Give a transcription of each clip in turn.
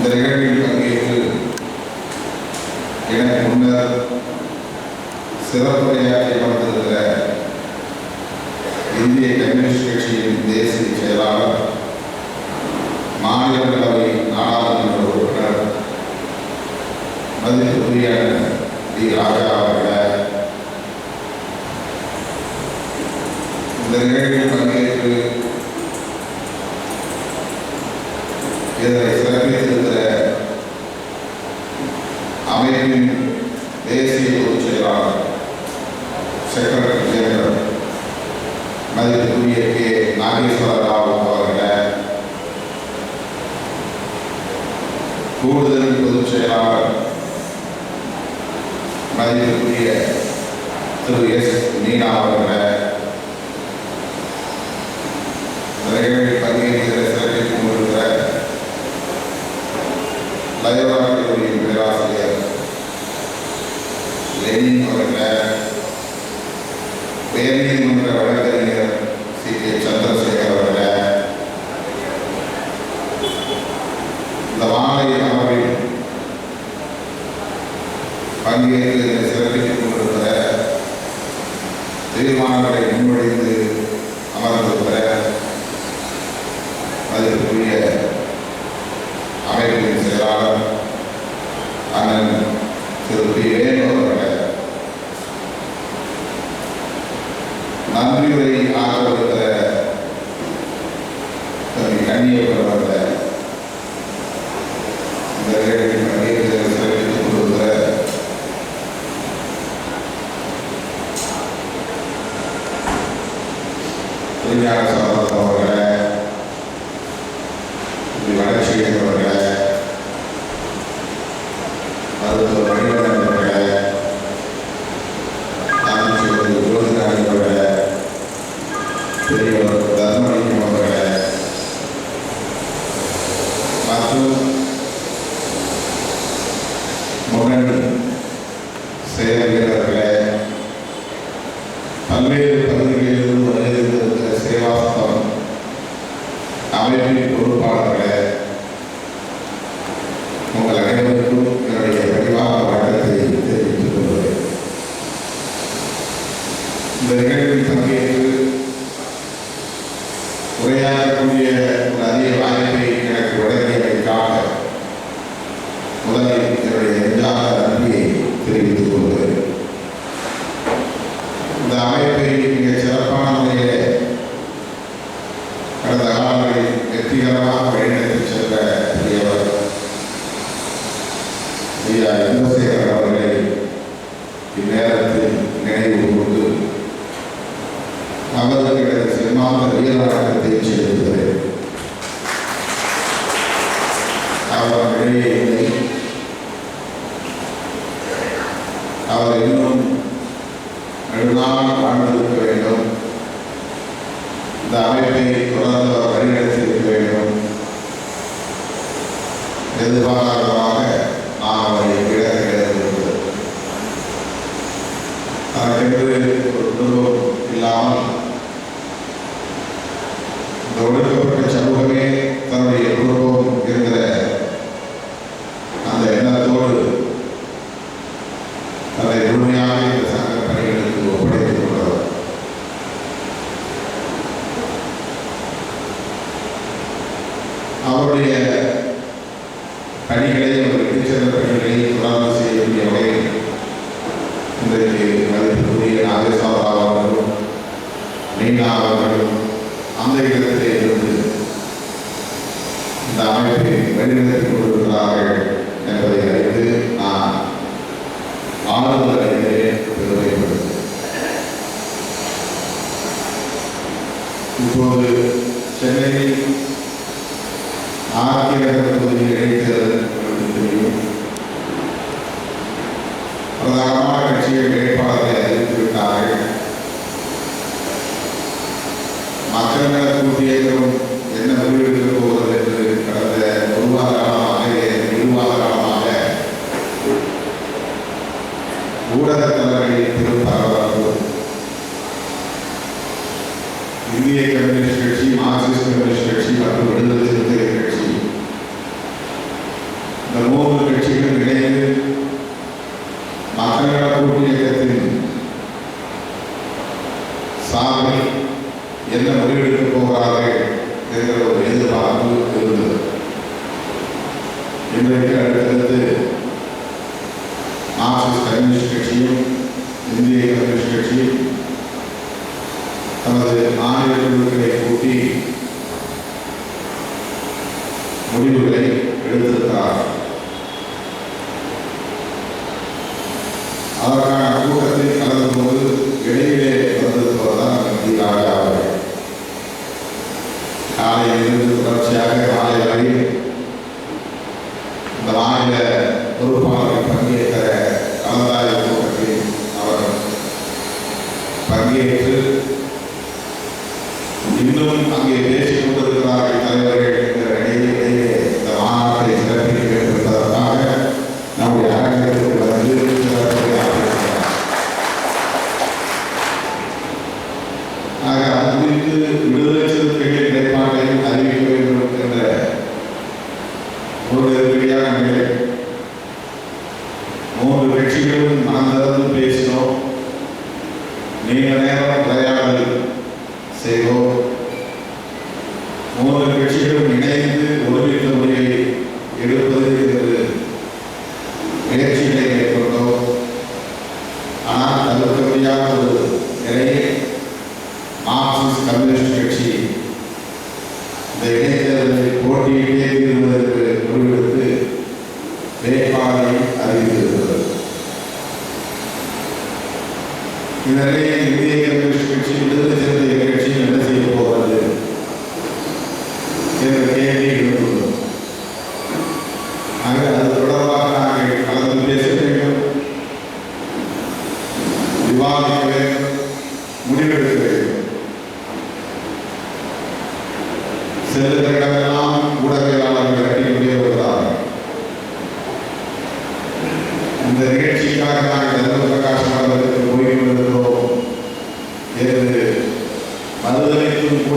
இந்த நிகழ்வில் பங்கேற்று எனக்கு முன்னர் சிறப்புரையாற்றி வந்திருக்கிற இந்திய கம்யூனிஸ்ட் கட்சியின் தேசிய செயலாளர் மாநிலங்களவை நாடாளுமன்ற உறுப்பினர் மதிப்புரிய டி. ராஜா அவர்கள. இந்த நிகழ்வில் பங்கேற்று இதனை சிறப்பு அமைப்பின் தேசிய பொதுச் செயலாளர் செக்ரட்டரி ஜெனரல் மதிப்புக்குரிய கே. நாகேஸ்வர ராவ் அவர்களை கூடுதல் பொதுச் செயலாளர் மதிப்புக்குரிய திரு. எஸ். மீனா அவர்களை பங்கேற்கிற 第二个小动作 uma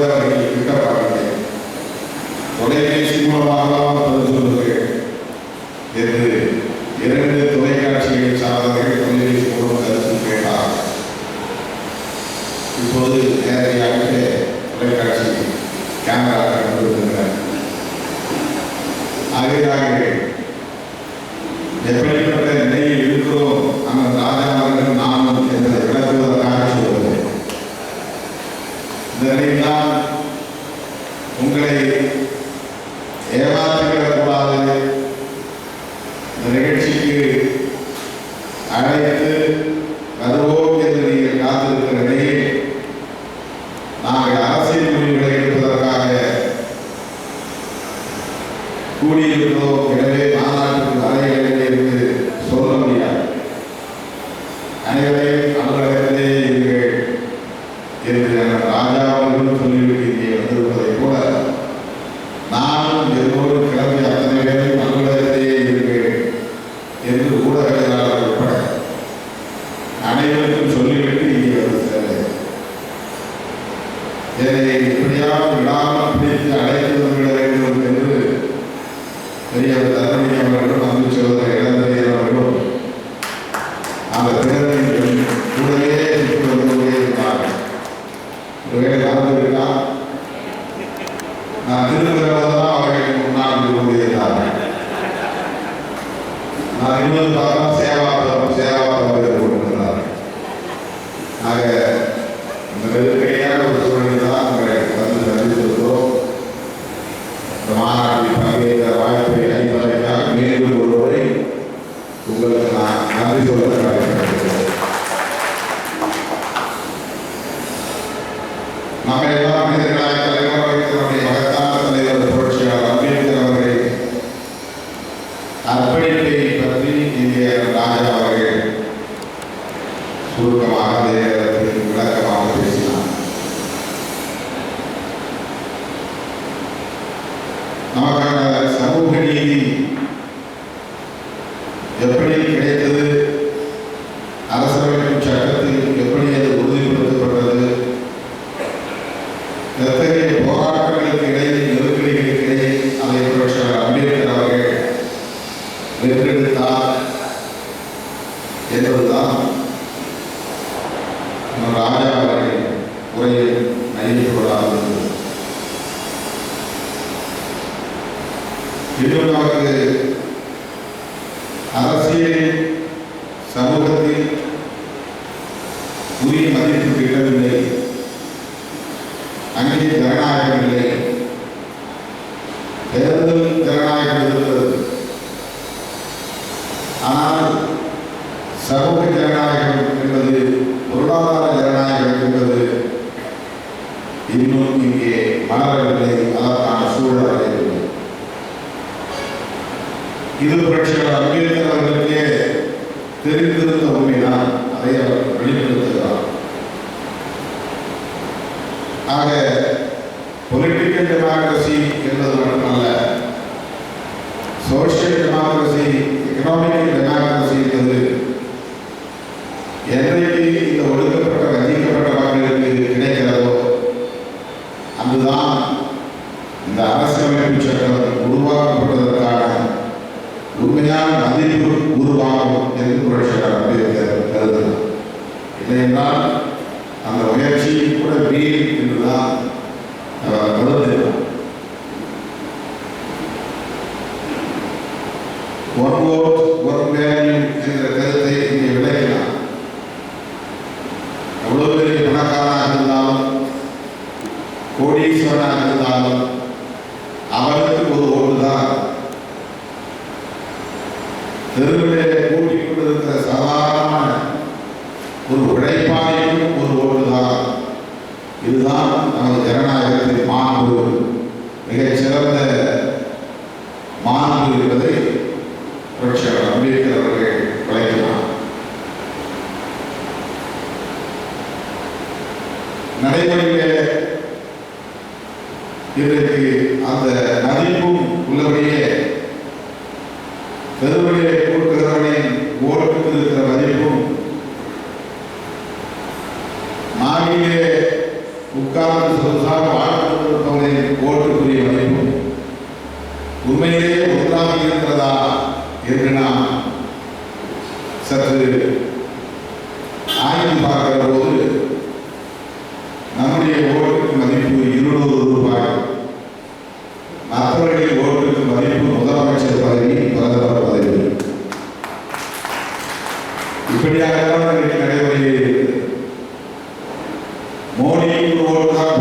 pueda நம்ம ராஜா அவர்கள் உரையை மையப்படாதது இன்னும் நமக்கு morning to all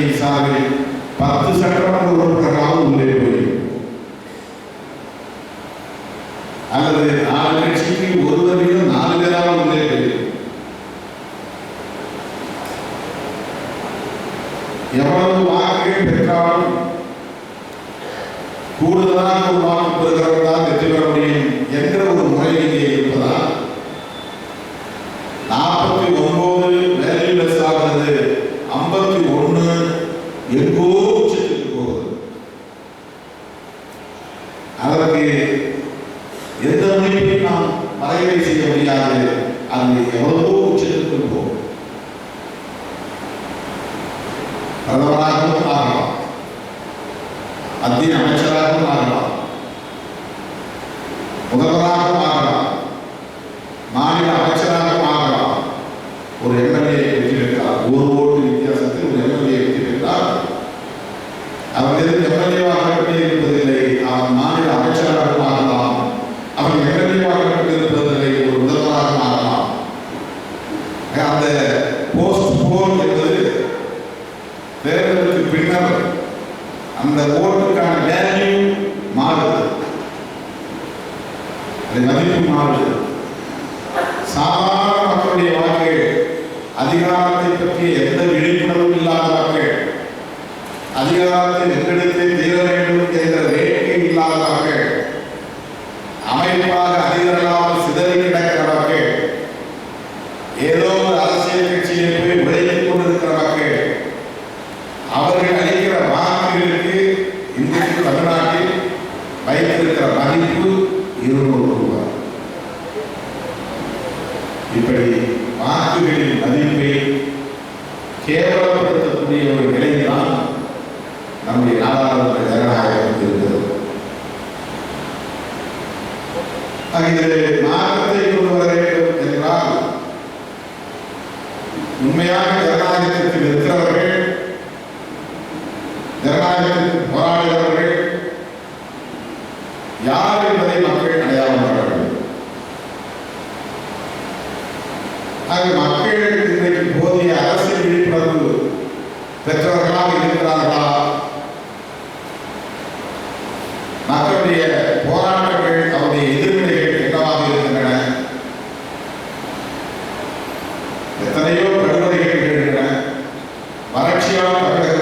ഈ സാഹചര്യം പത്ത് സട്ടമടങ്ങ് ഉറപ്പിക്കാനാവും മുന്നേറി அல்லது ஆறு கட்சிக்கு ஒருவரையும் நாலு பேராக முன்னேறது எவ்வளவு வாக்குகள் பெற்றாலும் கூடுதலாக ஒரு நீங்க அமைச்சராக ஒரு எம்எல்ஏ வெற்றி பெற்றார் ஒரு ஓட்டு வித்தியாசத்தில் ஒரு எம்எல்ஏ வெற்றி பெற்றார் அவர் எம்எல்ஏவாக வைத்திருக்கிற மதிப்பு இருநூறு ரூபாய். இப்படி வாக்குகளின் மதிப்பை கேவலப்படுத்தக்கூடிய ஒரு நிலை தான் நம்முடைய நாடாளுமன்ற ஜனநாயகம் இருக்கிறது. la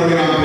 programa.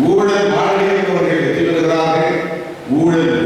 ஊழல் மாநிலங்கள் வெற்றி பெறுகிறார்கள். ஊழல்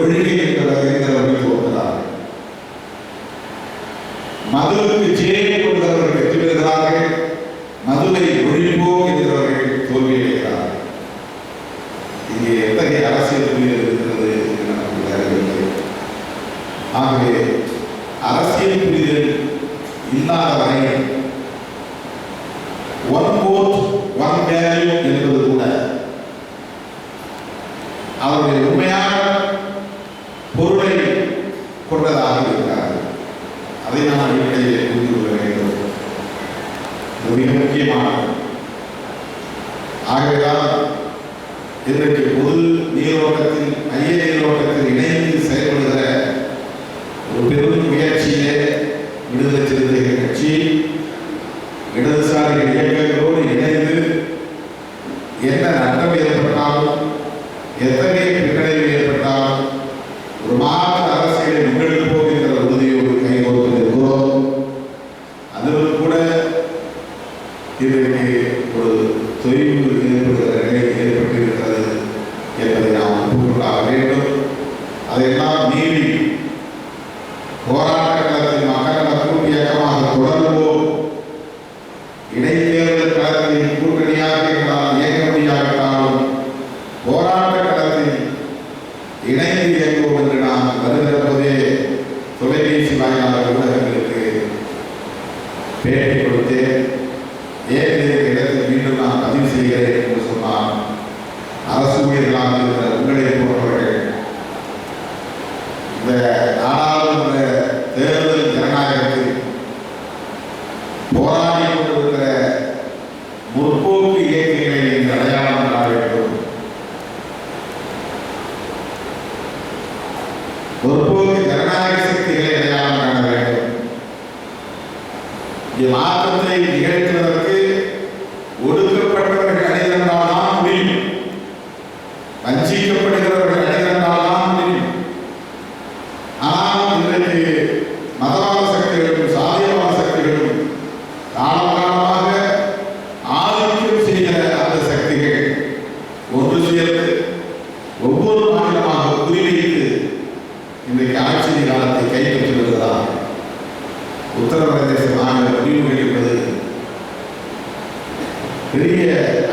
விடுதலை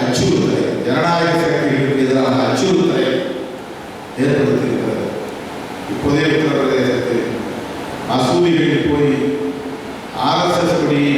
அச்சுறுத்தலை ஜனநாயக சக்திகளுக்கு எதிரான அச்சுறுத்தலை ஏற்படுத்தியிருக்கிறது. இப்போதே உத்தரப்பிரதேசத்தில் மசூதிகளில் போய் ஆர்எஸ்எஸ் கொடியை